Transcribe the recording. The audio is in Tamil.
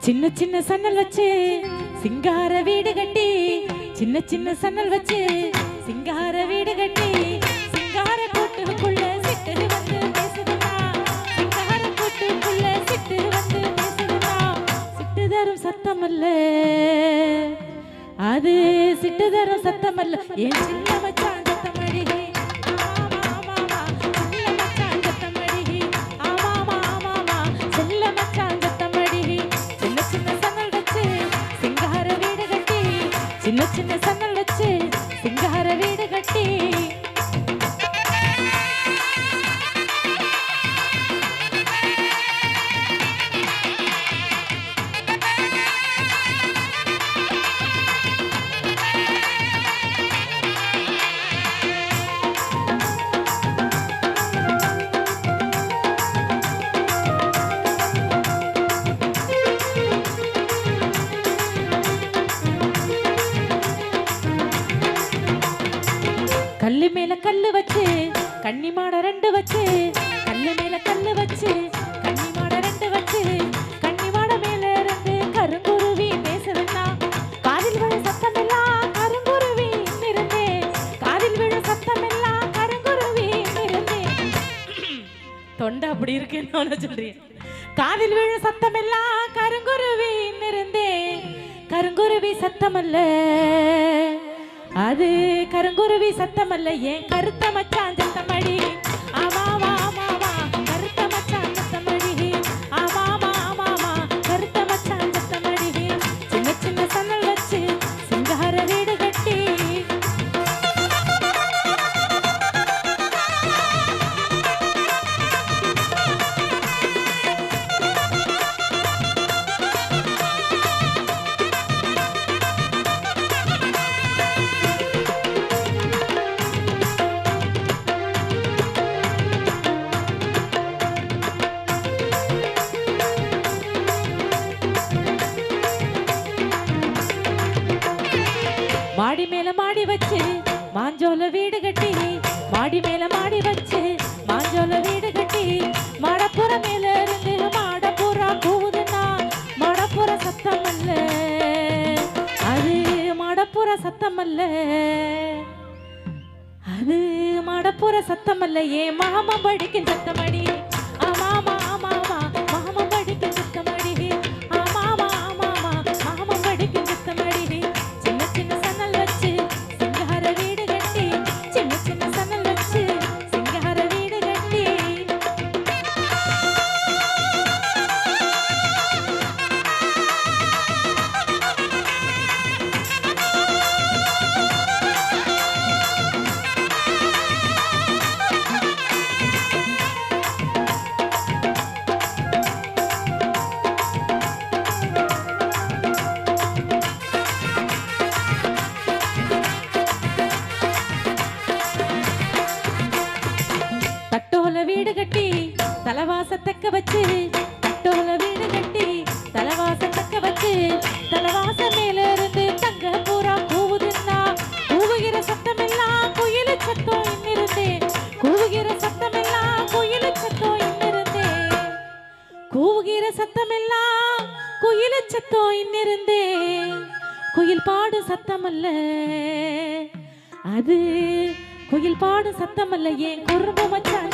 சின்ன சின்ன சன்னல் வச்சு சிங்கார வீடு கட்டி சின்ன சின்ன சன்னல் வச்சு சிங்கார வீடு கட்டி சிங்கார கூட்டுக்குள்ள சிட்டு வந்து பேசுதுமா? சிங்கார கூட்டுக்குள்ள சிட்டு வந்து பேசுதுமா? சிட்டு தரும் சத்தம் அல்ல அது சிட்டு தரும் சத்தம் அல்ல என் சின்ன மச்சான் சின்ன கல்லு மேல கல்லு வச்சு கண்ணி மாட ரெண்டு வச்சு கல்லு மேல கல்லு வச்சு கண்ணி மாட ரெண்டு வச்சு கண்ணி மாட மேல இருந்து கருங்குருவி பேசுதுன்னா காதில் விழ சத்தம் எல்லாம் கருங்குருவி இருந்தே காதில் விழ சத்தம் எல்லாம் கருங்குருவி இருந்தே தொண்டை அப்படி இருக்குன்னு சொல்றேன் காதில் விழ சத்தம் எல்லாம் கருங்குருவி இருந்தே கருங்குருவி சத்தம் அல்ல அது கருங்குருவி சத்தம் அல்ல ஏன் கருத்த மச்சான் சத்தமடி அவா மாடி மேல மாடி வச்சு மாஞ்சோல வீடு கட்டி மாடி மேல மாடி வச்சு மாஞ்சோல வீடு கட்டி மடப்புற மேல இருந்து மாடப்புறா கூவுதுன்னா மடப்புற சத்தம் அல்ல அது மடப்புற சத்தம் அல்ல அது மடப்புற சத்தம் அல்ல ஏ மாமா படிக்கும் சத்தமடி. தலவாச தக்க வச்சு தட்டோல வீடு கட்டி தலவாச தக்க வச்சு தலவாச மேல இருந்து தங்க பூரா கூவுதுன்னா கூவுகிற சத்தம் எல்லாம் குயில் சத்தம் இன்னிருந்தே கூவுகிற சத்தம் எல்லாம் குயில் சத்தம் இன்னிருந்தே கூவுகிற சத்தம் எல்லாம் குயில் சத்தம் இன்னிருந்தே குயில் பாடு சத்தம் அல்ல அது குயில் பாடு சத்தம் அல்ல ஏன் குறும்பு மச்சான்